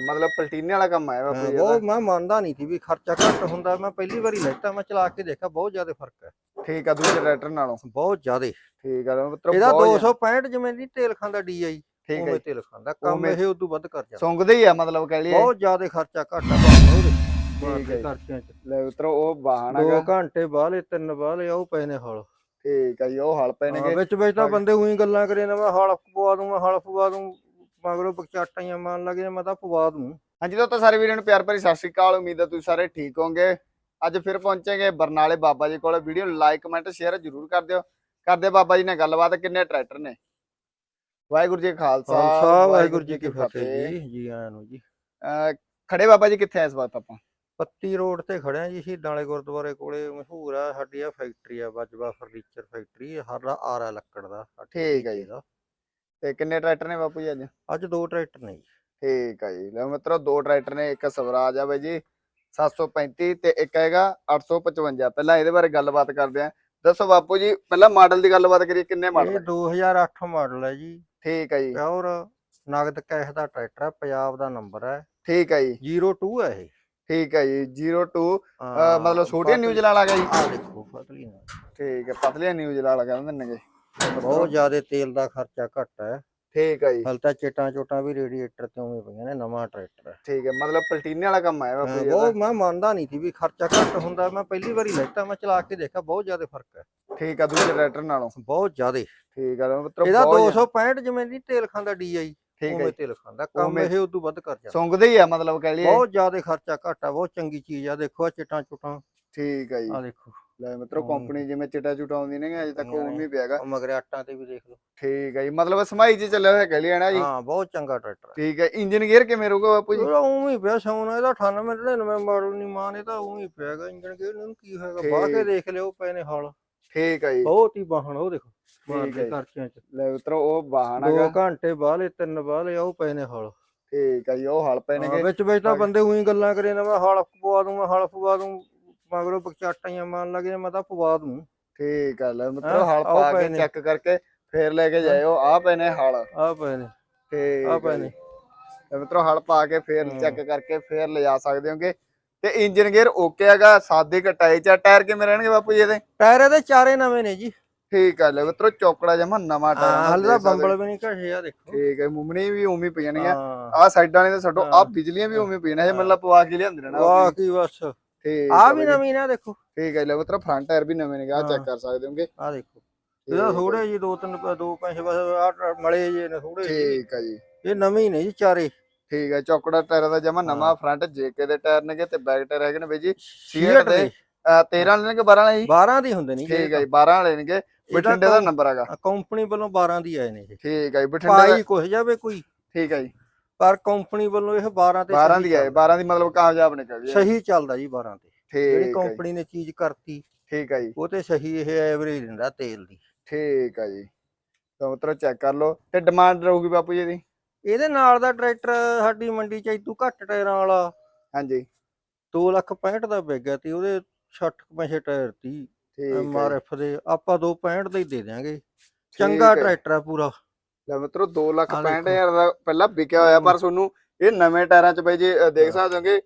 ਮਤਲਬ ਪਲਟੀਨੇ ਵਾਲਾ ਕੰਮ ਆਇਆ ਬਾਪੂ ਜੀ ਬਹੁਤ ਮੈਂ ਮੰਨਦਾ ਨਹੀਂ ਸੀ ਵੀ ਖਰਚਾ ਘੱਟ ਹੁੰਦਾ ਮੈਂ ਪਹਿਲੀ ਵਾਰੀ ਲੈਤਾ ਮੈਂ ਚਲਾ ਕੇ ਦੇਖਿਆ ਬਹੁਤ ਜ਼ਿਆਦਾ ਫ਼ਰਕ ਹੈ। ਠੀਕ ਆ ਦੂਜੇ ਟਰੈਕਟਰ ਨਾਲੋਂ। ਬਹੁਤ ਜ਼ਿਆਦਾ। ਠੀਕ ਆ ਮਤਲਬ ਇਹਦਾ ਬਹੁਤ ਜ਼ਿਆਦਾ- 265 ਜਿਵੇਂ ਦੀ ਤੇਲ ਖਾਂਦਾ ਡੀਆਈ ਠੀਕ ਹੈ। ਤੇਲ ਖਾਂਦਾ ਕੰਮ ਇਹ ਉਦੋਂ ਵੱਧ ਕਰ ਜਾਂਦਾ। ਸੁੰਗਦੇ ਹੀ ਆ ਮਤਲਬ ਕਹਿ ਲਈਏ। ਬਹੁਤ ਜ਼ਿਆਦਾ ਖਰਚਾ ਘੱਟ ਆ ਬਾਹਰ ਉਹਦੇ ਠੀਕ ਹੈ ਜੀ। ਖਰਚਿਆਂ ਚ। ਲੈ ਉਤਰੋ ਉਹ ਦੋ ਹੈਗਾ। ਘੰਟੇ ਬਾਹਲੇ ਤਿੰਨ ਬਾਹਲੇ ਉਹ ਪਏ ਨੇ ਹਲ। ਠੀਕ ਆ ਜੀ ਉਹ ਹਲ ਪਏ ਨੇਗੇ। ਵਿੱਚ ਵਿੱਚ ਤਾਂ ਬੰਦੇ ਉਹੀ ਗੱਲਾਂ ਕਰੇ ਨਾ ਮੈਂ ਹਲ ਪਵਾ ਦੂੰ ਮੈਂ ਹਲ ਪਵਾ ਦੂੰ। ਮਗਰੋਂ ਬਕਚਾਟਾਂ ਮਾਰਨ ਲੱਗੇ ਮੈਂ ਤਾਂ ਪਵਾ ਦੂੰ। ਹਾਂਜੀ ਦੋਸਤੋ ਸਾਰੇ ਵੀਰਾਂ ਨੂੰ ਪਿਆਰ ਭਰੀ ਸਤਿ ਸ਼੍ਰੀ ਅਕਾਲ। ਉਮੀਦ ਹੈ ਤੁਸੀਂ ਸਾਰੇ ਠੀਕ ਹੋਵੋਗੇ। ਅੱਜ ਫਿਰ ਪਹੁੰਚੇਗੇ ਬਰਨਾਲੇ ਬਾਬਾ ਜੀ ਕੋਲ। ਵੀਡੀਓ ਲਾਈਕ ਕਮੈਂਟ ਸ਼ੇਅਰ ਜ਼ਰੂਰ ਕਰ ਦਿਓ। ਕਰਦੇ ਬਾਬਾ ਜੀ ਨਾਲ ਗੱਲਬਾਤ ਕਿੰਨੇ ਟਰੈਕਟਰ ਨੇ? ਵਾਹਿਗੁਰੂ ਜੀ ਖਾਲਸਾ ਵਾਹਿਗੁਰੂ ਜੀ ਕੀ ਫਤਿਹ। ਜੀ। ਜੀ ਆਇਆਂ ਨੂੰ ਜੀ। ਖੜੇ ਬਾਬਾ ਜੀ ਕਿੱਥੇ ਆ ਇਸ ਵਕਤ ਆਪਾਂ? ਪੱਤੀ ਰੋਡ ਤੇ ਖੜਿਆ ਜੀ ਸ਼ਹੀਦਾਂ ਵਾਲੇ ਗੁਰਦੁਆਰੇ ਕੋਲੇ ਮਸ਼ਹੂਰ ਆ ਸਾਡੀ ਆ ਫੈਕਟਰੀ ਆ ਬਜਵਾ ਫਰਨੀਚਰ ਫੈਕਟਰੀ ਹਰਾ ਆਰਾ ਲੱਕੜ ਦਾ ਠੀਕ ਆ ਜੀ। ਤੇ ਕਿੰਨੇ ਟਰੈਕਟਰ ਨੇ ਬਾਪੂ ਜੀ ਅੱਜ? ਅੱਜ ਦੋ ਟਰੈਕਟਰ ਨੇ ਜੀ। ਠੀਕ ਆ ਜੀ। ਲੈ ਮਿੱਤਰੋ ਦੋ ਟਰੈਕਟਰ ਨੇ ਇੱਕ ਸਵਰਾਜ ਆ ਬਾਈ ਜੀ 735 ਤੇ ਇੱਕ ਹੈਗਾ 855 ਪਹਿਲਾਂ ਇਹਦੇ ਬਾਰੇ ਗੱਲਬਾਤ ਕਰਦੇ ਆਂ। ਦੱਸੋ ਬਾਪੂ ਜੀ ਪਹਿਲਾਂ ਮਾਡਲ ਦੀ ਗੱਲਬਾਤ ਕਰੀਏ ਕਿੰਨੇ ਇਹ ਮਾਡਲ 2008 ਮਾਡਲ ਹੈ ਜੀ। ਠੀਕ ਆ ਜੀ। ਪਿਓਰ ਨਗਦ ਕੈਸ਼ ਦਾ ਟਰੈਕਟਰ ਹੈ ਪੰਜਾਬ ਦਾ ਨੰਬਰ ਹੈ ਠੀਕ ਆ ਜੀ। 02 ਹੈ ਇਹ। ਠੀਕ ਹੈ ਜੀ 02 ਅਹ ਹਾਂ, ਮਤਲਬ ਪਤਲੀ- ਨਿਊਜ਼ ਵਾਲਾ ਗਿਆ ਜੀ। ਆਹ ਦੇਖੋ ਪਤਲੀ ਨਾਲ। ਠੀਕ ਹੈ ਪਤਲੀਆਂ ਨਿਊਜ਼ ਵਾਲਾ ਕਹਿੰਦੇ ਨੇਗੇ ਬਹੁਤ ਜ਼ਿਆਦਾ ਤੇਲ ਦਾ ਖਰਚਾ ਘੱਟ ਹੈ। ਠੀਕ ਹੈ ਜੀ। ਹਲ ਤਾਂ ਚਿੱਟਾਂ ਚੋਟਾਂ ਵੀ ਰੇਡੀਏਟਰ ਤੇ ਉਵੇਂ ਪਈਆਂ ਨੇ ਨਵਾਂ ਟਰੈਕਟਰ ਹੈ। ਠੀਕ ਹੈ ਮਤਲਬ ਪਲਟੀਨੇ ਵਾਲਾ ਕੰਮ ਆਇਆ ਬਾਪੂ ਜੀ ਮੈਂ ਮੰਨਦਾ ਨਹੀਂ ਸੀ ਵੀ ਖਰਚਾ ਘੱਟ ਹੁੰਦਾ ਮੈਂ ਪਹਿਲੀ ਵਾਰੀ ਲੈਤਾ ਮੈਂ ਚਲਾ ਕੇ ਦੇਖਿਆ ਬਹੁਤ ਜ਼ਿਆਦਾ ਫ਼ਰਕ ਹੈ। ਠੀਕ ਹੈ ਦੂਜੇ ਟਰੈਕਟਰ ਨਾਲੋਂ। ਬਹੁਤ ਜ਼ਿਆਦਾ। ਠੀਕ ਹੈ ਮਤਲਬ ਇਹਦਾ ਬਹੁਤ ਜ਼ਿਆਦਾ- 265 ਜਿਵੇਂ ਦੀ ਤੇਲ ਖਾਂਦਾ ਡੀਆਈ ਠੀਕ ਹੈ। ਤੇਲ ਖਾਂਦਾ ਕੰਮ ਇਹ ਉਦੋਂ ਵੱਧ ਕਰ ਜਾਂਦਾ। ਸੁੰਗਦੇ ਹੀ ਆ ਮਤਲਬ ਕਹਿ ਲਈਏ। ਬਹੁਤ ਜ਼ਿਆਦਾ ਖਰਚਾ ਘੱਟ ਆ ਬਹੁਤ ਚੰਗੀ ਚੀਜ਼ ਆ ਦੇਖੋ ਆ ਚਿੱਟਾਂ ਚੁੱਟਾਂ। ਠੀਕ ਹੈ ਜੀ। ਆ ਦੇਖੋ। ਲੈ ਮਿੱਤਰੋ। ਕੰਪਨੀ ਜਿਵੇਂ ਚਿੱਟਾ ਚੁਟਾ ਆਉਂਦੀ ਨੇ ਅਜੇ ਤੱਕ ਉਹ ਨੇ। ਨਹੀਂ ਪਿਆਗਾ। ਉਹ ਮਗਰਿਆਟਾਂ ਤੇ ਵੀ ਦੇਖ ਲਓ। ਠੀਕ ਹੈ ਜੀ ਮਤਲਬ ਸਮਾਈ ਚ ਚੱਲਿਆ ਹੋਇਆ ਕਹਿ ਲਈਏ ਨਾ ਜੀ। ਹਾਂ ਬਹੁਤ ਚੰਗਾ ਟਰੈਕਟਰ ਠੀਕ ਹੈ ਇੰਜਨ ਗੇਅਰ ਕਿਵੇਂ ਰਹੂਗਾ ਬਾਪੂ ਜੀ? ਉਹਦਾ ਉਵੇਂ ਪਿਆ ਸੋਨਾ ਇਹਦਾ 98 99 ਮਾਡਲ ਨਹੀਂ ਮਾਨ ਇਹ ਤਾਂ ਉਵੇਂ ਪਿਆਗਾ ਇੰਜਨ ਕੇ ਇਹਨੂੰ ਕੀ ਹੋਏਗਾ? ਬਾਹ ਕੇ। ਦੇਖ ਲਿਓ ਪਏ ਨੇ ਹਲ। ਠੀਕ ਹੈ ਜੀ। ਬਹੁਤ ਹੀ ਵਾਹਣ ਉਹ ਦੇਖੋ ਠੀਕ ਹੈ ਮਾਰਦੇ। ਖਰਚਿਆਂ ਚ। ਲੈ ਮਿੱਤਰੋ ਉਹ ਦੋ ਹੈਗਾ। ਘੰਟੇ ਬਾਹਲੇ ਤਿੰਨ ਬਾਹਲੇ ਉਹ ਪਏ ਨੇ ਹਲ। ਠੀਕ ਹੈ ਜੀ ਉਹ ਹਲ ਪਏ ਨੇਗੇ ਵਿੱਚ ਵਿੱਚ ਤਾਂ ਬੰਦੇ ਉਹੀ ਗੱਲਾਂ ਕਰੇ ਨਾ ਮੈਂ ਹਲ ਪਵਾ ਦੂੰ ਮੈਂ ਹਲ ਪਵਾ ਦੂੰ। ਮਗਰੋਂ ਬਕਚਾਟਾਂ ਮਾਰਨ ਲੱਗੇ ਮੈਂ ਤਾਂ ਪਵਾ ਦੂੰ। ਠੀਕ ਹੈ ਲੈ ਮਿੱਤਰੋ ਹਾਂ, ਹਲ ਪਾ ਪਏ ਕੇ ਨੇ। ਚੈੱਕ ਕਰਕੇ ਫੇਰ ਲੈ ਕੇ ਜਾਇਓ। ਆ ਪਏ ਨੇ ਹਲ। ਆ ਪਏ ਨੇ ਠੀਕ ਆ ਪਏ ਜੀ। ਨੇ ਤੇ ਮਿੱਤਰੋ ਹਲ ਪਾ ਕੇ ਫੇਰ। ਚੈੱਕ ਕਰਕੇ ਫੇਰ ਲਿਜਾ ਸਕਦੇ ਹੋਗੇ। ਤੇ ਇੰਜਨ ਗੇਅਰ ਓਕੇ ਹੈਗਾ ਸਾਦੀ ਕਟਾਈ ਚ ਆ, ਟਾਇਰ ਕਿਵੇਂ ਰਹਿਣਗੇ ਬਾਪੂ ਜੀ ਇਹਦੇ? ਟਾਇਰ ਇਹਦੇ ਚਾਰੇ ਨਵੇਂ ਨੇ ਜੀ। ਠੀਕ ਹੈ ਲੈ ਮਿੱਤਰੋ ਚੌਕੜਾ ਜਮਾ ਨਵਾਂ ਟਾਇਰ ਨਾਲ ਹਲ ਦੇਖ ਸਕਦੇ। ਬੰਬਲ ਵੀ ਨਹੀਂ ਘਸਿਆ ਦੇਖੋ। ਠੀਕ ਹੈ ਮੁੰਮਣੀ ਵੀ ਉਵੇਂ ਹੀ ਪਈਆਂ ਨੇ। ਹਾਂ। ਆ ਸਾਈਡਾਂ ਨੇ ਤਾਂ ਛੱਡੋ ਆ। ਬਿਜਲੀਆਂ ਵੀ ਉਵੇਂ ਪਈਆਂ ਨੇ। ਮਤਲਬ ਪਵਾ ਕੇ ਲਿਆਂਦੇ ਨੇ ਨਾ ਵਾਹ। ਕੀ ਬਸ। ਠੀਕ ਆ ਵੀ। ਨਵੀਂ ਨਾ ਦੇਖੋ। ਠੀਕ ਹੈ ਲੈ ਫਰੰਟ ਟਾਇਰ ਵੀ ਨਵੇਂ ਨੇ ਆ ਚੈੱਕ। ਕਰ ਸਕਦੇ ਹੋਗੇ। ਆ ਦੇਖੋ। ਇਹਦਾ ਥੋੜੇ ਜੀ। ਦੋ ਤਿੰਨ ਦੋ ਪੈਸੇ ਬਸ ਆ ਮਲੇ ਜੇ ਨੇ ਥੋੜੇ ਠੀਕ ਹੈ ਜੀ। ਇਹ ਨਵੇਂ ਨੇ ਜੀ ਚਾਰੇ। ਠੀਕ ਹੈ ਚੌਕੜਾ ਟਾਇਰ ਦਾ ਜਮਾ ਨਵਾਂ ਫਰੰਟ ਜੇਕੇ ਦੇ ਟਾਇਰ ਨੇਗੇ ਤੇ ਬੈਕ ਟਾਇਰ ਹੈਗੇ ਨੇ ਬਈ ਜੀ। ਸੀਟ ਦੇ ਦੇ ਅਹ 13 ਵਾਲੇ ਨੇ ਕਿ 12 ਵਾਲੇ ਜੀ? 12 ਦੀ ਹੁੰਦੇ ਨਹੀਂ ਠੀਕ ਹੈ ਜੀ 12 ਵਾਲੇ ਨੇਗੇ। ਬਠਿੰਡੇ ਦਾ ਨੰਬਰ ਹੈਗਾ। ਕੰਪਨੀ ਵੱਲੋਂ 12 ਦੀ ਆਏ ਨੇ ਜੀ ਠੀਕ ਹੈ ਜੀ ਬਠਿੰਡੇ ਦਾ ਪਾਈ ਕੁਛ ਜਾਵੇ ਕੋਈ। ਠੀਕ ਹੈ ਜੀ। ਪਰ ਕੰਪਨੀ ਵੱਲੋਂ ਇਹ 12 ਤੇ 12 ਸਹੀ ਦੀ ਆਏ ਚੱਲਦਾ। 12 ਦੀ ਮਤਲਬ ਕਾਮਯਾਬ ਨਿਕਲ ਗਈ ਹੈ। ਸਹੀ ਚੱਲਦਾ ਜੀ 12 ਤੇ। ਜਿਹੜੀ ਹੈ ਕੰਪਨੀ ਨੇ ਚੀਜ਼ ਕਰਤੀ ਠੀਕ ਹੈ ਜੀ। ਉਹ ਤੇ ਸਹੀ ਇਹ ਐਵਰੇਜ ਦਿੰਦਾ ਤੇਲ ਦੀ। ਠੀਕ ਹੈ ਜੀ। ਤਾਂ ਮਿੱਤਰੋ ਚੈੱਕ ਕਰ ਲਓ। ਤੇ ਡਿਮਾਂਡ ਰਹੂਗੀ ਬਾਪੂ ਜੀ ਦੀ ਇਹਦੇ ਨਾਲ ਦਾ ਟਰੈਕਟਰ ਸਾਡੀ ਮੰਡੀ ਚ ਇਤੋਂ ਘੱਟ ਟਾਇਰਾਂ ਵਾਲਾ। ਹਾਂਜੀ। 2 ਲੱਖ 65 ਦਾ ਵਿਕਿਆ ਤੇ ਉਹਦੇ 60 ਪੈਸੇ ਟਾਇਰ ਤੀ ਠੀਕ ਹੈ ਐਮ ਆਰ ਜੀ, ਐਫ ਦੇ। ਆਪਾਂ 265 ਦਾ ਹੀ ਦੇ ਦਿਆਂਗੇ। ਚੰਗਾ ਹੈ। ਟਰੈਕਟਰ ਆ ਪੂਰਾ। ਲੈ ਮਿੱਤਰੋ 2 ਲੱਖ ਆਹ 65 ਦੇਖੋ। ਹਜ਼ਾਰ ਦਾ ਪਹਿਲਾਂ ਵਿਕਿਆ ਹੋਇਆ ਪਰ ਤੁਹਾਨੂੰ ਇਹ ਨਵੇਂ ਟਾਇਰਾਂ 'ਚ ਬਈ ਜੀ ਦੇਖ। ਸਕਦੇ ਹੋਗੇ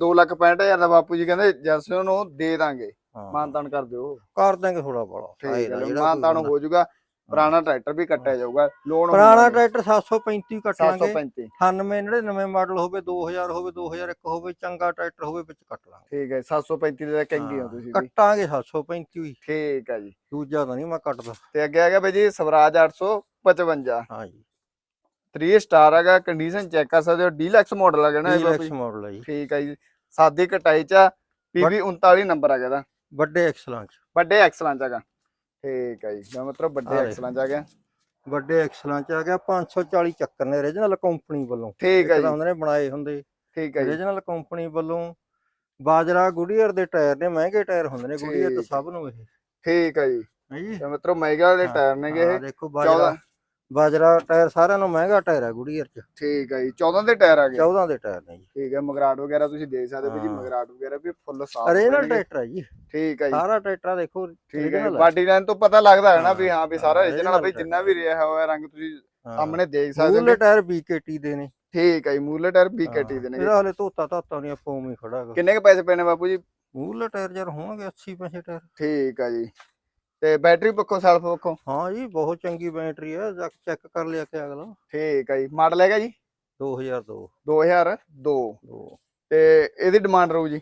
2 ਲੱਖ 65 ਹਜ਼ਾਰ ਦਾ ਬਾਪੂ ਜੀ ਕਹਿੰਦੇ ਜੈਸੇ ਨੂੰ ਦੇ ਦਾਂਗੇ। ਮਾਨਤਾਨ ਕਰ ਦਿਓ। ਕਰ ਦਾਂਗੇ ਥੋੜਾ ਬੜਾ ਠੀਕ ਹੈ ਮਾਨਤਾਨ ਹੋ ਜਾਊਗਾ ਪੁਰਾਣਾ ਟਰੈਕਟਰ ਵੀ ਕੱਟਿਆ ਜਾਊਗਾ ਲੋਨ ਪੁਰਾਣਾ ਟਰੈਕਟਰ 735 ਕੱਟ ਲਾਂਗੇ 735 98 99 ਮਾਡਲ ਹੋਵੇ 2000 ਹੋਵੇ 2001 ਹੋਵੇ ਚੰਗਾ ਟਰੈਕਟਰ ਹੋਵੇ ਵਿੱਚ ਕੱਟ ਲਾਂਗੇ। ਠੀਕ ਹੈ 735 ਦੇ ਹੋ ਹਾਂ, ਤੁਸੀਂ ਕੱਟਾਂਗੇ 735 ਹੀ ਠੀਕ ਹੈ ਜੀ। ਦੂਜਾ ਤਾਂ ਨਹੀਂ ਮੈਂ ਕੱਟਦਾ। ਤੇ ਅੱਗੇ ਹੈਗਾ ਬਈ ਜੀ ਸਵਰਾਜ 855 ਹਾਂ ਜੀ। 3 ਸਟਾਰ ਹੈਗਾ ਕੰਡੀਸ਼ਨ ਚੈੱਕ ਕਰ ਸਕਦੇ ਹੋ ਡੀਲਕਸ ਮਾਡਲ ਹੈਗਾ ਨਾ ਇਹ ਬਾਪੂ ਡੀਲੈਕਸ ਜੀ। ਮਾਡਲ ਹੈ ਜੀ। ਠੀਕ ਹੈ ਜੀ। ਸਾਦੀ ਕਟਾਈ ਚ ਪੀਬੀ 39 ਨੰਬਰ ਹੈਗਾ ਇਹਦਾ। ਵੱਡੇ ਐਕਸਲਾਂ ਚ। ਵੱਡੇ ਐਕਸਲਾਂ ਚ ਹੈਗਾ। ਠੀਕ ਹੈ ਜੀ। ਦਾ ਮਤਲਬ ਵੱਡੇ। ਐਕਸਲਾਂ ਚ ਆ ਗਿਆ। ਵੱਡੇ ਐਕਸਲਾਂ ਚ ਆ ਗਿਆ 540 ਚੱਕਰ ਨੇ origignal ਕੰਪਨੀ ਵੱਲੋਂ। ਠੀਕ ਹੈ ਜੀ। ਉਹਨਾਂ ਨੇ ਬਣਾਏ ਹੁੰਦੇ। ਠੀਕ ਹੈ ਜੀ। origignal ਕੰਪਨੀ ਵੱਲੋਂ ਬਾਜਰਾ ਗੁਡੀਅਰ ਦੇ ਟਾਇਰ ਨੇ ਮਹਿੰਗੇ ਟਾਇਰ ਹੁੰਦੇ ਨੇ ਗੁਡੀਅਰ ਤਾਂ। ਸਭ ਨੂੰ ਇਹ। ਠੀਕ ਹੈ ਜੀ। ਹੈ ਜੀ? ਦਾ ਮਤਲਬ ਮੈਗਾ ਵਾਲੇ ਟਾਇਰ ਨੇਗੇ ਇਹ। ਦੇਖੋ ਬਾਜਰਾ। 14 ਬਾਜਰਾ ਟਾਇਰ ਸਾਰਿਆਂ ਨੂੰ ਮਹਿੰਗਾ ਟਾਇਰ ਹੈ ਗੁਡੀਅਰ ਚ। ਠੀਕ ਹੈ ਜੀ 14 ਦੇ ਟਾਇਰ ਆ ਗਏ। 14 ਦੇ ਟਾਇਰ ਨੇ ਜੀ। ਠੀਕ ਹੈ ਮਗਰਾਟ ਵਗੈਰਾ ਤੁਸੀਂ ਦੇਖ ਸਕਦੇ ਹੋ ਵੀ ਜੀ ਹਾਂ। ਮਗਰਾਟ ਵਗੈਰਾ ਵੀ ਫੁੱਲ ਸਾਫ਼ origignal ਟਰੈਕਟਰ ਹੈ ਜੀ। ਠੀਕ ਹੈ ਜੀ। ਸਾਰਾ ਟਰੈਕਟਰ ਦੇਖੋ ਠੀਕ ਹੈ ਬਾਡੀ ਲਾਈਨ ਤੋਂ ਪਤਾ ਲੱਗਦਾ ਹੈ ਨਾ ਵੀ ਹਾਂ, ਹਾਂ ਵੀ ਸਾਰਾ ਹਾਂ, origignal original ਬਈ ਜਿੰਨਾ ਵੀ ਰਿਹਾ ਹੋਇਆ ਰੰਗ ਤੁਸੀਂ ਹਾਂ। ਸਾਹਮਣੇ ਦੇਖ ਸਕਦੇ ਹੋ ਟਾਇਰ BKT ਦੇ ਨੇ। ਠੀਕ ਹੈ ਜੀ ਮੂਰਲੇ ਟਾਇਰ BKT ਦੇ ਨੇ ਇਹਦਾ ਹਲੇ ਧੋਤਾ ਧਾਤਾ ਨਹੀਂ ਉਵੇਂ ਹੀ ਖੜਾ ਹੈਗਾ ਕਿੰਨੇ ਕ ਪੈਸੇ ਪੈਣੇ ਬਾਪੂ ਜੀ? ਮੂਰਲੇ ਟਾਇਰ ਯਾਰ ਹੋਣਗੇ 80 ਪੈਸੇ ਟਾਇਰ। ਠੀਕ ਆ ਜੀ। ਤੇ ਬੈਟਰੀ ਪੱਖੋਂ ਸੈਲਫ ਪੱਖੋਂ? ਹਾਂ ਜੀ ਬਹੁਤ ਚੰਗੀ ਬੈਟਰੀ ਹੈ ਜਾ ਚੈੱਕ ਕਰ ਲਿਆ ਕਿ ਅਗਲਾ। ਠੀਕ ਆ ਜੀ। ਮਾਡਲ ਹੈਗਾ ਜੀ? 2002 2002 ਦੋ। ਤੇ ਇਹਦੀ ਡਿਮਾਂਡ ਰਹੂ ਜੀ?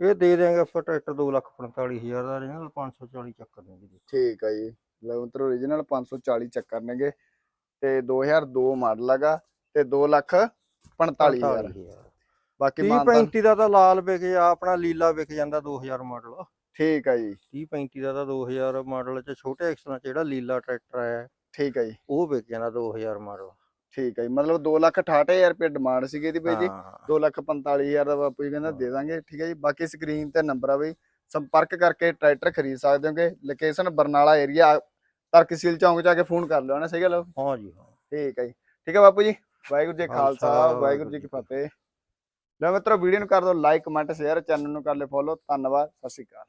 ਇਹ ਦੇ ਦੇਂਗੇ ਆਪਾਂ ਟਰੈਕਟਰ 245000 ਦਾ ਰੀਜਨਲ 540 ਚੱਕਰ ਨੇ ਜੀ। ਠੀਕ ਆ ਜੀ। ਲੈਵੰਤਰ origignal 540 ਚੱਕਰ ਨੇਗੇ। ਤੇ 2002 ਮਾਡਲ ਹੈਗਾ ਤੇ 2 ਲੱਖ 45000 ਬਾਕੀ 30 ਮਾਨਤਾ 35 ਦਾ ਤਾਂ ਲਾਲ ਵਿਕ ਜਾ ਆਪਣਾ ਲੀਲਾ ਵਿਕ ਜਾਂਦਾ 2000 ਮਾਡਲ ਠੀਕ ਆ ਜੀ। 30 35 ਦਾ ਤਾਂ 2000 ਮਾਡਲ ਚ ਛੋਟੇ ਐਕਸਲਾਂ ਚ ਜਿਹੜਾ ਲੀਲਾ ਟਰੈਕਟਰ ਆਇਆ ਠੀਕ ਆ ਜੀ। ਉਹ ਵਿਕ ਜਾਂਦਾ 2000 ਮਾਡਲ। ਠੀਕ ਆ ਜੀ ਮਤਲਬ 2 ਲੱਖ 68000 ਰੁਪਏ ਡਿਮਾਂਡ ਸੀਗੀ ਇਹਦੀ ਬਈ ਜੀ। ਹਾਂ। 2 ਲੱਖ 45000 ਦਾ ਬਾਪੂ ਜੀ ਕਹਿੰਦਾ ਦੇ ਦਾਂਗੇ ਠੀਕ ਹੈ ਜੀ। ਬਾਕੀ ਸਕਰੀਨ ਤੇ ਨੰਬਰ ਆ ਬਈ। ਸੰਪਰਕ ਕਰਕੇ ਟਰੈਕਟਰ ਖਰੀਦ ਸਕਦੇ ਹੋਗੇ। ਲੋਕੇਸ਼ਨ ਬਰਨਾਲਾ ਏਰੀਆ ਤਰਕਸੀਲ ਚੌਂਕ ਜਾ ਕੇ ਫੋਨ ਕਰ ਲਿਓ ਨਾ ਸਹੀ ਗੱਲ? ਹਾਂ ਜੀ ਹਾਂ। ਠੀਕ ਹੈ ਜੀ। ਠੀਕ ਹੈ ਬਾਪੂ ਜੀ। ਵਾਹਿਗੁਰੂ ਜੀ ਖਾਲਸਾ ਖਾਲਸਾ, ਵਾਹਿਗੁਰੂ ਜੀ ਕੀ ਫਤਿਹ। ਲੈ ਮਿੱਤਰੋ ਵੀਡੀਓ ਨੂੰ ਕਰ ਦਿਓ ਲਾਈਕ ਕਮੈਂਟ ਸ਼ੇਅਰ ਚੈਨਲ ਨੂੰ ਕਰ ਲਿਓ ਫੋਲੋ ਧੰਨਵਾਦ ਸਤਿ ਸ਼੍ਰੀ ਅਕਾਲ।